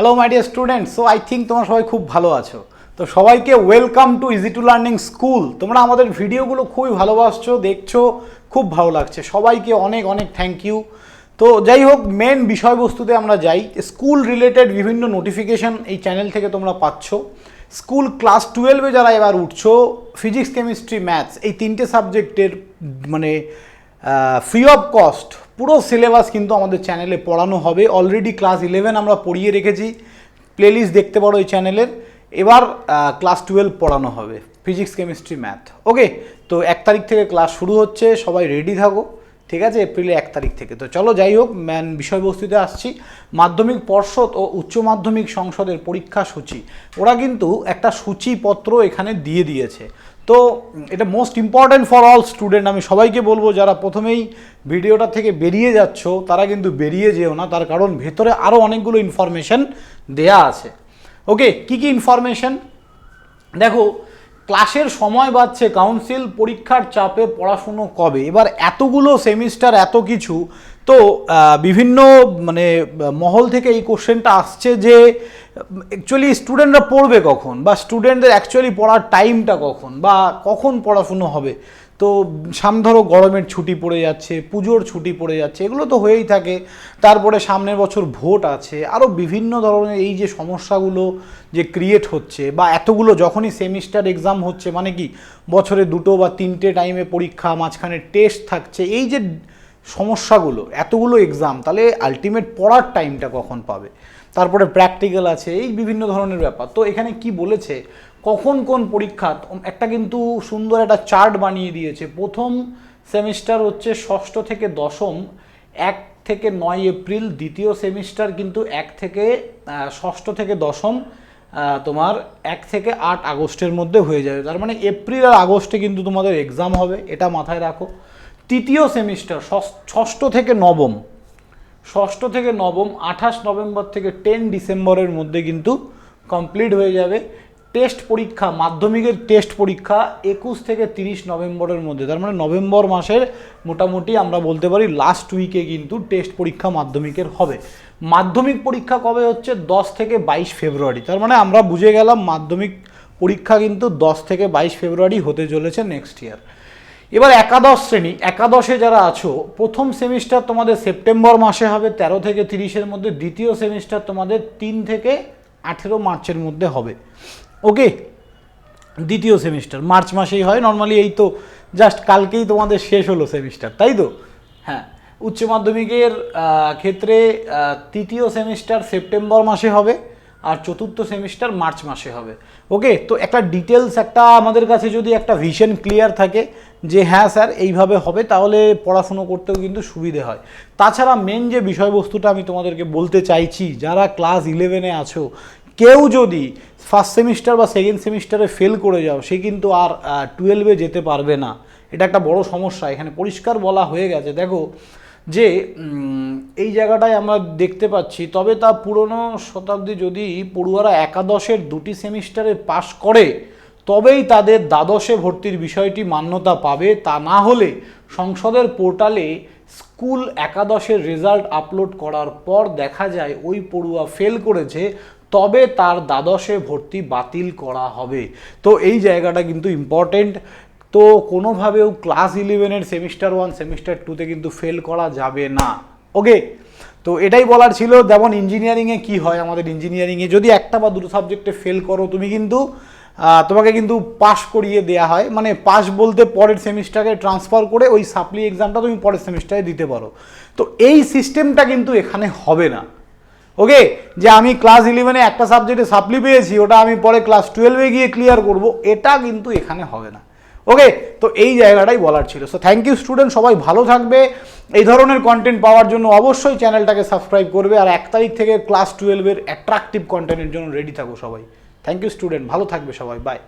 Hello my dear student so I think তোমরা সবাই খুব ভালো আছো। তো সবাইকে welcome to easy to learning school তোমরা আমাদের ভিডিওগুলো খুবই ভালোবাসছো, দেখছ, খুব ভালো লাগছে। সবাইকে অনেক অনেক থ্যাংক ইউ তো যাই হোক মেন বিষয়বস্তুতে আমরা যাই। স্কুল রিলেটেড বিভিন্ন নোটিফিকেশন এই চ্যানেল থেকে তোমরা পাচ্ছ। স্কুল ক্লাস টুয়েলভে যারা এবার উঠছো ফিজিক্স কেমিস্ট্রি ম্যাথস এই তিনটে সাবজেক্টের মানে ফ্রি অফ কস্ট পুরো সিলেবাস কিন্তু আমাদের চ্যানেলে পড়ানো হবে। অলরেডি ক্লাস ইলেভেন আমরা পড়িয়ে রেখেছি। প্লেলিস্ট দেখতে পারো এই চ্যানেলের এবার ক্লাস টুয়েলভ পড়ানো হবে ফিজিক্স কেমিস্ট্রি ম্যাথ ওকে তো এক তারিখ থেকে ক্লাস শুরু হচ্ছে, সবাই রেডি থাকো। ঠিক আছে? এপ্রিলে এক তারিখ থেকে। তো চলো যাই হোক ম্যান বিষয়বস্তুতে আসছি। মাধ্যমিক পর্ষদ ও উচ্চ মাধ্যমিক সংসদের পরীক্ষা সূচি। ওরা কিন্তু একটা সূচিপত্র এখানে দিয়ে দিয়েছে। তো এটা most important for all student আমি সবাইকে বলব, যারা প্রথমেই ভিডিওটা থেকে বেরিয়ে যাচ্ছ, তারা কিন্তু বেরিয়ে যেও না, তার কারণ ভেতরে আরও অনেকগুলো ইনফরমেশন দেয়া আছে। ওকে কি কি ইনফরমেশন দেখো ক্লাসের সময় বাড়ছে কাউন্সিল পরীক্ষার চাপে পড়াশুনো কবে? এবার এতগুলো সেমিস্টার এত কিছু তো বিভিন্ন মানে মহল থেকে এই কোশ্চেনটা আসছে যে অ্যাকচুয়ালি স্টুডেন্টরা পড়বে কখন? বা স্টুডেন্টদের অ্যাকচুয়ালি পড়ার টাইমটা কখন? বা কখন পড়াশুনো হবে? তো সামনে ধরো গরমের ছুটি পড়ে যাচ্ছে, পুজোর ছুটি পড়ে যাচ্ছে, এগুলো তো হয়েই থাকে। তারপরে সামনের বছর ভোট আছে আরও বিভিন্ন ধরনের এই যে সমস্যাগুলো যে ক্রিয়েট হচ্ছে, বা এতগুলো যখনই সেমিস্টার এক্সাম হচ্ছে মানে কি, বছরে দুটো বা তিনটে টাইমে পরীক্ষা, মাঝখানে টেস্ট থাকছে, এই যে সমস্যাগুলো, এতগুলো এক্সাম তাহলে আলটিমেট পড়ার টাইমটা কখন পাবে? তারপরে প্র্যাকটিক্যাল আছে, এই বিভিন্ন ধরনের ব্যাপার। তো এখানে কি বলেছে, কখন কোন পরীক্ষা একটা কিন্তু সুন্দর একটা চার্ট বানিয়ে দিয়েছে। প্রথম সেমিস্টার হচ্ছে ষষ্ঠ থেকে দশম, এক থেকে নয় এপ্রিল, দ্বিতীয় সেমিস্টার কিন্তু এক থেকে ষষ্ঠ থেকে দশম তোমার এক থেকে আট আগস্টের মধ্যে হয়ে যাবে। তার মানে এপ্রিল আর আগস্টে কিন্তু তোমাদের এক্সাম হবে, এটা মাথায় রাখো। তৃতীয় সেমিস্টার, ষষ্ঠ থেকে নবম। ষষ্ঠ থেকে নবম, আঠাশ নভেম্বর থেকে টেন ডিসেম্বরের মধ্যে কিন্তু কমপ্লিট হয়ে যাবে টেস্ট পরীক্ষা, মাধ্যমিকের টেস্ট পরীক্ষা একুশ থেকে তিরিশ নভেম্বরের মধ্যে। তার মানে নভেম্বর মাসের মোটামুটি আমরা বলতে পারি লাস্ট উইকে কিন্তু টেস্ট পরীক্ষা মাধ্যমিকের হবে। মাধ্যমিক পরীক্ষা কবে হচ্ছে? দশ থেকে বাইশ ফেব্রুয়ারি। তার মানে আমরা বুঝে গেলাম মাধ্যমিক পরীক্ষা কিন্তু দশ থেকে বাইশ ফেব্রুয়ারি হতে চলেছে নেক্সট ইয়ার এবার একাদশ শ্রেণি, একাদশে যারা আছো, প্রথম সেমিস্টার তোমাদের সেপ্টেম্বর মাসে হবে, তেরো থেকে তিরিশের মধ্যে, দ্বিতীয় সেমিস্টার তোমাদের তিন থেকে আঠেরো মার্চের মধ্যে হবে। ওকে? দ্বিতীয় সেমিস্টার মার্চ মাসেই হয় নর্মালি এই তো জাস্ট কালকেই তোমাদের শেষ হলো সেমিস্টার তাই তো? হ্যাঁ উচ্চ মাধ্যমিকের ক্ষেত্রে তৃতীয় সেমিস্টার সেপ্টেম্বর মাসে হবে আর চতুর্থ সেমিস্টার মার্চ মাসে হবে। ওকে তো একটা ডিটেলস একটা আমাদের কাছে যদি একটা ভিশন ক্লিয়ার থাকে যে হ্যাঁ স্যার, এইভাবে হবে, তাহলে পড়াশুনো করতেও কিন্তু সুবিধে হয়। তাছাড়া মেন যে বিষয়বস্তুটা আমি তোমাদেরকে বলতে চাইছি, যারা ক্লাস ইলেভেনে আছো, কেউ যদি ফার্স্ট সেমিস্টার বা সেকেন্ড সেমিস্টারে ফেল করে যাও, সে কিন্তু আর টুয়েলভে যেতে পারবে না। এটা একটা বড় সমস্যা, এখানে পরিষ্কার বলা হয়ে গেছে। দেখো যে এই জায়গাটায় আমরা দেখতে পাচ্ছি, তবে তা পুরনো শতাব্দী যদি পড়ুয়ারা একাদশের দুটি সেমিস্টারে পাশ করে, তবেই তাদের দ্বাদশে ভর্তির বিষয়টি মান্যতা পাবে। তা না হলে সংসদের পোর্টালে স্কুল একাদশের রেজাল্ট আপলোড করার পর দেখা যায় ওই পড়ুয়া ফেল করেছে, তবে তার দ্বাদশে ভর্তি বাতিল করা হবে। তো এই জায়গাটা কিন্তু ইম্পর্টেন্ট তো কোনোভাবেও ক্লাস ইলেভেনের সেমিস্টার ওয়ান সেমিস্টার টুতে কিন্তু ফেল করা যাবে না। ওকে তো এটাই বলার ছিল, যেমন ইঞ্জিনিয়ারিংয়ে কি হয় আমাদের ইঞ্জিনিয়ারিংয়ে যদি একটা বা দুটো সাবজেক্টে ফেল করো, তুমি কিন্তু তোমাকে কিন্তু পাস করিয়ে দেয়া হয়। মানে পাস বলতে পরের সেমিস্টারে ট্রান্সফার করে ওই সাপ্লি এক্সামটা তুমি পরের সেমিস্টারে দিতে পারো। তো এই সিস্টেমটা কিন্তু এখানে হবে না। ওকে যে আমি ক্লাস ইলেভেনে একটা সাবজেক্টে সাপ্লি পেয়েছি, ওটা আমি পরে ক্লাস টুয়েলভে গিয়ে ক্লিয়ার করব, এটা কিন্তু এখানে হবে না। ওকে তো এই জায়গাটাই বলার ছিল। সো থ্যাংক ইউ স্টুডেন্ট সবাই ভালো থাকবে। এই ধরনের কন্টেন্ট পাওয়ার জন্য অবশ্যই চ্যানেলটাকে সাবস্ক্রাইব করবে আর এক তারিখ থেকে ক্লাস টুয়েলভের অ্যাট্রাকটিভ কন্টেন্টের জন্য রেডি থাকো সবাই। থ্যাংক ইউ স্টুডেন্ট ভালো থাকবে সবাই বাই